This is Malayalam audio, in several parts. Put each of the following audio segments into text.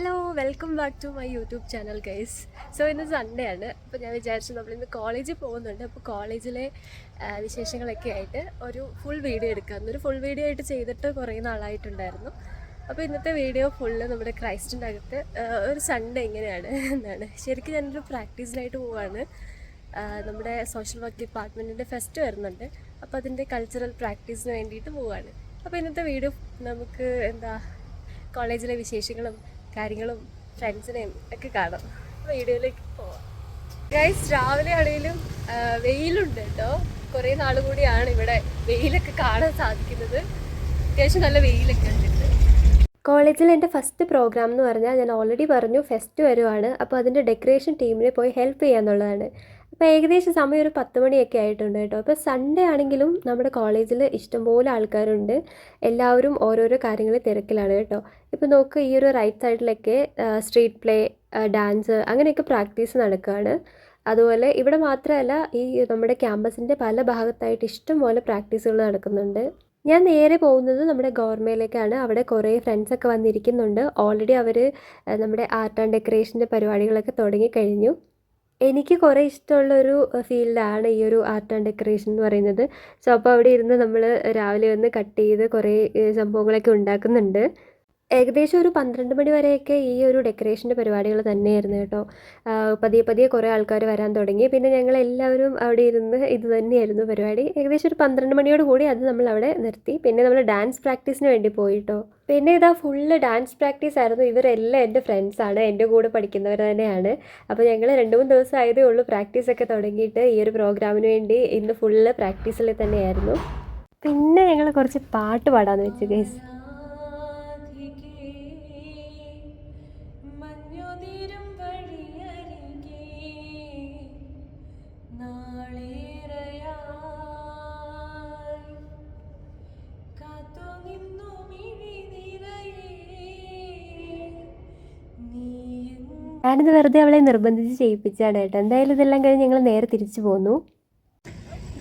Hello welcome back to my YouTube channel guys so ഇന്ന് സൺഡേ ആണ്. അപ്പോൾ ഞാൻ വിചാരിച്ചു നമ്മളിന്ന് കോളേജിൽ പോകുന്നുണ്ട്. അപ്പോൾ കോളേജിലെ വിശേഷങ്ങളൊക്കെ ആയിട്ട് ഒരു ഫുൾ വീഡിയോ എടുക്കാം. ഒരു ഫുൾ വീഡിയോ ആയിട്ട് ചെയ്തിട്ട് കുറേ നാളായിട്ടുണ്ടായിരുന്നു. അപ്പോൾ ഇന്നത്തെ വീഡിയോ ഫുള്ള് നമ്മുടെ ക്രൈസ്റ്റിന്റെ അകത്ത് ഒരു സൺഡേ എങ്ങനെയാണ് എന്നാണ്. ശരിക്കും ഞാനൊരു പ്രാക്ടീസിനായിട്ട് പോവാണ്. നമ്മുടെ സോഷ്യൽ വർക്ക് ഡിപ്പാർട്ട്മെന്റിന്റെ ഫെസ്റ്റ് വരുന്നുണ്ട്. അപ്പോൾ അതിന്റെ കൾച്ചറൽ പ്രാക്ടീസിന് വേണ്ടിയിട്ട് പോവാണ്. അപ്പോൾ ഇന്നത്തെ വീഡിയോ നമുക്ക് എന്താ കോളേജിലെ വിശേഷങ്ങളും കാര്യങ്ങളും ഫ്രണ്ട്സിനെയും ഒക്കെ കാണാം. വീഡിയോയിലേക്ക് പോവാം. ഗൈസ് രാവിലെ ആണെങ്കിലും വെയിലുണ്ട് കേട്ടോ. കുറേ നാൾ കൂടിയാണ് ഇവിടെ വെയിലൊക്കെ കാണാൻ സാധിക്കുന്നത്. അത്യാവശ്യം നല്ല വെയിലൊക്കെ ഉണ്ട് കോളേജിൽ എന്റെ ഫസ്റ്റ് പ്രോഗ്രാം എന്ന് പറഞ്ഞാൽ ഞാൻ ഓൾറെഡി പറഞ്ഞു ഫെസ്റ്റ് വരുവാണ്. അപ്പോൾ അതിന്റെ ഡെക്കറേഷൻ ടീമിനെ പോയി ഹെൽപ്പ് ചെയ്യാന്നുള്ളതാണ്. അപ്പോൾ ഏകദേശം സമയം ഒരു പത്ത് മണിയൊക്കെ ആയിട്ടുണ്ട് കേട്ടോ. അപ്പോൾ സൺഡേ ആണെങ്കിലും നമ്മുടെ കോളേജിൽ ഇഷ്ടംപോലെ ആൾക്കാരുണ്ട്. എല്ലാവരും ഓരോരോ കാര്യങ്ങൾ തിരക്കിലാണ് കേട്ടോ. ഇപ്പോൾ നോക്ക് ഈ ഒരു റൈറ്റ് സൈഡിലൊക്കെ സ്ട്രീറ്റ് പ്ലേ ഡാൻസ് അങ്ങനെയൊക്കെ പ്രാക്ടീസ് നടക്കുകയാണ് അതുപോലെ ഇവിടെ മാത്രമല്ല ഈ നമ്മുടെ ക്യാമ്പസിന്റെ പല ഭാഗത്തായിട്ട് ഇഷ്ടംപോലെ പ്രാക്ടീസുകൾ നടക്കുന്നുണ്ട്. ഞാൻ നേരെ പോകുന്നത് നമ്മുടെ ഗോർമയിലേക്കാണ് അവിടെ കുറേ ഫ്രണ്ട്സൊക്കെ വന്നിരിക്കുന്നുണ്ട്. ഓൾറെഡി അവർ നമ്മുടെ ആർട്ട് ആൻഡ് ഡെക്കറേഷന്റെ പരിപാടികളൊക്കെ തുടങ്ങിക്കഴിഞ്ഞു എനിക്ക് കുറേ ഇഷ്ടമുള്ളൊരു ഫീൽഡാണ് ഈ ഒരു ആർട്ട് ആൻഡ് ഡെക്കറേഷൻ എന്ന് പറയുന്നത്. സോ അപ്പോൾ അവിടെ ഇരുന്ന് നമ്മൾ രാവിലെ വന്ന് കട്ട് ചെയ്ത് കുറേ സംഭവങ്ങളൊക്കെ ഉണ്ടാക്കുന്നുണ്ട്. ഏകദേശം ഒരു പന്ത്രണ്ട് മണി വരെയൊക്കെ ഈ ഒരു ഡെക്കറേഷന്റെ പരിപാടികൾ തന്നെയായിരുന്നു കേട്ടോ. പതിയെ പതിയെ കുറേ ആൾക്കാർ വരാൻ തുടങ്ങി. പിന്നെ ഞങ്ങൾ എല്ലാവരും അവിടെ ഇരുന്ന് ഇത് തന്നെയായിരുന്നു പരിപാടി. ഏകദേശം ഒരു പന്ത്രണ്ട് മണിയോട് കൂടി അത് നമ്മൾ അവിടെ നിർത്തി. പിന്നെ നമ്മൾ ഡാൻസ് പ്രാക്ടീസിന് വേണ്ടി പോയിട്ടോ പിന്നെ ഇതാ ഫുള്ള് ഡാൻസ് പ്രാക്ടീസ് ആയിരുന്നു. ഇവരെല്ലാം എന്റെ ഫ്രണ്ട്സാണ് എന്റെ കൂടെ പഠിക്കുന്നവർ തന്നെയാണ്. അപ്പോൾ ഞങ്ങൾ രണ്ട് മൂന്ന് ദിവസം ആയതേ ഉള്ളൂ പ്രാക്ടീസൊക്കെ തുടങ്ങിയിട്ട്. ഈ ഒരു പ്രോഗ്രാമിന് വേണ്ടി ഇന്ന് ഫുള്ള് പ്രാക്ടീസിൽ തന്നെയായിരുന്നു. പിന്നെ ഞങ്ങൾ കുറച്ച് പാട്ട് പാടാമെന്ന് വെച്ചു ഗൈസ് ഞാനിത് വെറുതെ അവളെ നിർബന്ധിച്ച് ചെയ്യിപ്പിച്ചാണ് കേട്ടോ. എന്തായാലും ഇതെല്ലാം കഴിഞ്ഞ് ഞങ്ങൾ നേരെ തിരിച്ചു പോന്നു.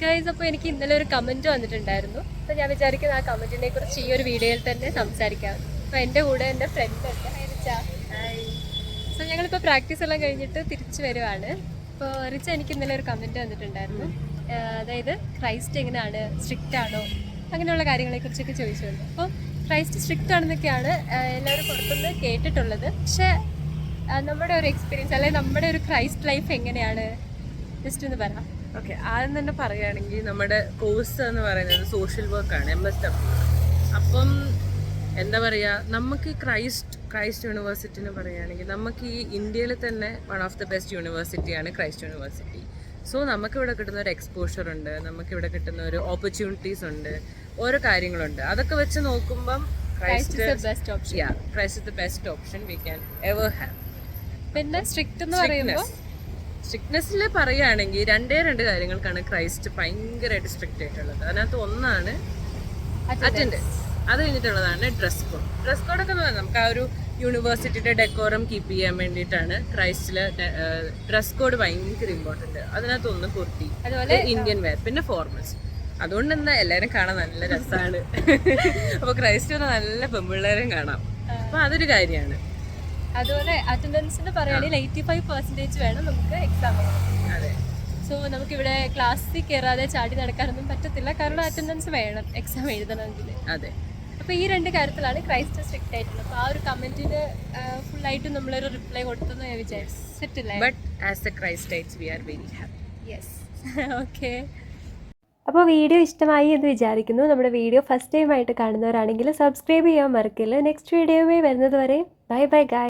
ഗൈസ് അപ്പോൾ എനിക്ക് ഇന്നലെ ഒരു കമന്റ് വന്നിട്ടുണ്ടായിരുന്നു. അപ്പോൾ ഞാൻ വിചാരിക്കുന്നത് ആ കമന്റിനെ കുറിച്ച് ഈ ഒരു വീഡിയോയിൽ തന്നെ സംസാരിക്കാം. അപ്പോൾ എന്റെ കൂടെ എന്റെ ഫ്രണ്ട് ഉണ്ട്. സോ ഞങ്ങളിപ്പോൾ പ്രാക്ടീസ് എല്ലാം കഴിഞ്ഞിട്ട് തിരിച്ചു വരുവാണ്. അപ്പോൾ റിച്ച എനിക്ക് ഇന്നലെ ഒരു കമന്റ് വന്നിട്ടുണ്ടായിരുന്നു. അതായത് ക്രൈസ്റ്റ് എങ്ങനെയാണ്? സ്ട്രിക്റ്റ് ആണോ? അങ്ങനെയുള്ള കാര്യങ്ങളെക്കുറിച്ചൊക്കെ ചോദിച്ചിട്ടുണ്ട്. അപ്പോൾ ക്രൈസ്റ്റ് സ്ട്രിക്റ്റ് ആണെന്നൊക്കെയാണ് എല്ലാവരും പുറത്തുനിന്ന് കേട്ടിട്ടുള്ളത്. പക്ഷേ നമ്മുടെ ഒരു എക്സ്പീരിയൻസ് അല്ലെങ്കിൽ നമ്മുടെ ഒരു ക്രൈസ്റ്റ് ലൈഫ് എങ്ങനെയാണ്? ജസ്റ്റ് ഒന്ന് പറ. ഓക്കെ ആദ്യം തന്നെ പറയുകയാണെങ്കിൽ നമ്മുടെ കോഴ്സ് എന്ന് പറയുന്നത് സോഷ്യൽ വർക്കാണ് എം എസ് ഡബ്ല്യു അപ്പം എന്താ പറയുക നമുക്ക് ക്രൈസ്റ്റ് ക്രൈസ്റ്റ് യൂണിവേഴ്സിറ്റിനെ എന്ന് പറയുകയാണെങ്കിൽ നമുക്ക് ഈ ഇന്ത്യയിൽ തന്നെ വൺ ഓഫ് ദി ബെസ്റ്റ് യൂണിവേഴ്സിറ്റിയാണ് ക്രൈസ്റ്റ് യൂണിവേഴ്സിറ്റി സോ നമുക്കിവിടെ കിട്ടുന്ന ഒരു എക്സ്പോഷർ ഉണ്ട് നമുക്കിവിടെ കിട്ടുന്ന ഒരു ഓപ്പർച്യൂണിറ്റീസ് ഉണ്ട് ഓരോ കാര്യങ്ങളുണ്ട്. അതൊക്കെ വെച്ച് നോക്കുമ്പം Christ option Christ the best option we can ever have പിന്നെ സ്ട്രിക്റ്റ് എന്ന് പറയുമ്പോൾ സ്ട്രിക്ട്നെസ്സിൽ പറയുകയാണെങ്കിൽ രണ്ടേ രണ്ട് കാര്യങ്ങൾക്കാണ് ക്രൈസ്റ്റ് ഭയങ്കരമായിട്ട് സ്ട്രിക്റ്റ് ആയിട്ടുള്ളത്. അതിനകത്ത് ഒന്നാണ് അറ്റൻഡൻസ് അത് കഴിഞ്ഞിട്ടുള്ളതാണ് ഡ്രസ് കോഡ് ഡ്രസ് കോഡൊക്കെ എന്ന് പറഞ്ഞാൽ നമുക്ക് ആ ഒരു യൂണിവേഴ്സിറ്റിയുടെ ഡെക്കോറം കീപ്പ് ചെയ്യാൻ വേണ്ടിയിട്ടാണ് ക്രൈസ്റ്റിൽ ഡ്രസ് കോഡ് ഭയങ്കര ഇമ്പോർട്ടന്റ് അതിനകത്ത് ഒന്ന് കുർത്തി അതുപോലെ ഇന്ത്യൻ വെയർ പിന്നെ ഫോർമൽസ് അതുകൊണ്ട് എന്താ എല്ലാവരും കാണാൻ നല്ല രസമാണ് അപ്പോൾ ക്രൈസ്റ്റ് നല്ല പെമ്പിള്ളേരും കാണാം. അപ്പോൾ അതൊരു കാര്യമാണ്. അതുപോലെ അറ്റൻഡൻസിന് പറയുകയാണെങ്കിൽ എയ്റ്റി ഫൈവ് പെർസെന്റേജ് വേണം നമുക്ക് എക്സാം സോ നമുക്ക് ഇവിടെ ക്ലാസ്സിൽ കയറാതെ ചാടി നടക്കാനൊന്നും പറ്റത്തില്ല. കാരണം അറ്റൻഡൻസ് വേണം എക്സാം എഴുതണമെങ്കിൽ. അതെ. അപ്പോൾ ഈ രണ്ട് കാര്യത്തിലാണ് ക്രൈസ്റ്റ് സ്ട്രിക്റ്റ് ആയിട്ടുള്ളത്. അപ്പോൾ ആ ഒരു കമന്റിന് ഫുൾ ആയിട്ട് നമ്മളൊരു റിപ്ലൈ കൊടുത്തെന്ന് ഞാൻ വിചാരിച്ചിട്ടില്ല but as a Christites we are very happy yes okay അപ്പോൾ വീഡിയോ ഇഷ്ടമായി എന്ന് വിചാരിക്കുന്നു. നമ്മുടെ വീഡിയോ ഫസ്റ്റ് ടൈം ആയിട്ട് കാണുന്നവരാണെങ്കിൽ സബ്സ്ക്രൈബ് ചെയ്യാൻ മറക്കില്ല. നെക്സ്റ്റ് വീഡിയോ വരുന്നത് വരെ ബൈ ബൈ ഗായ്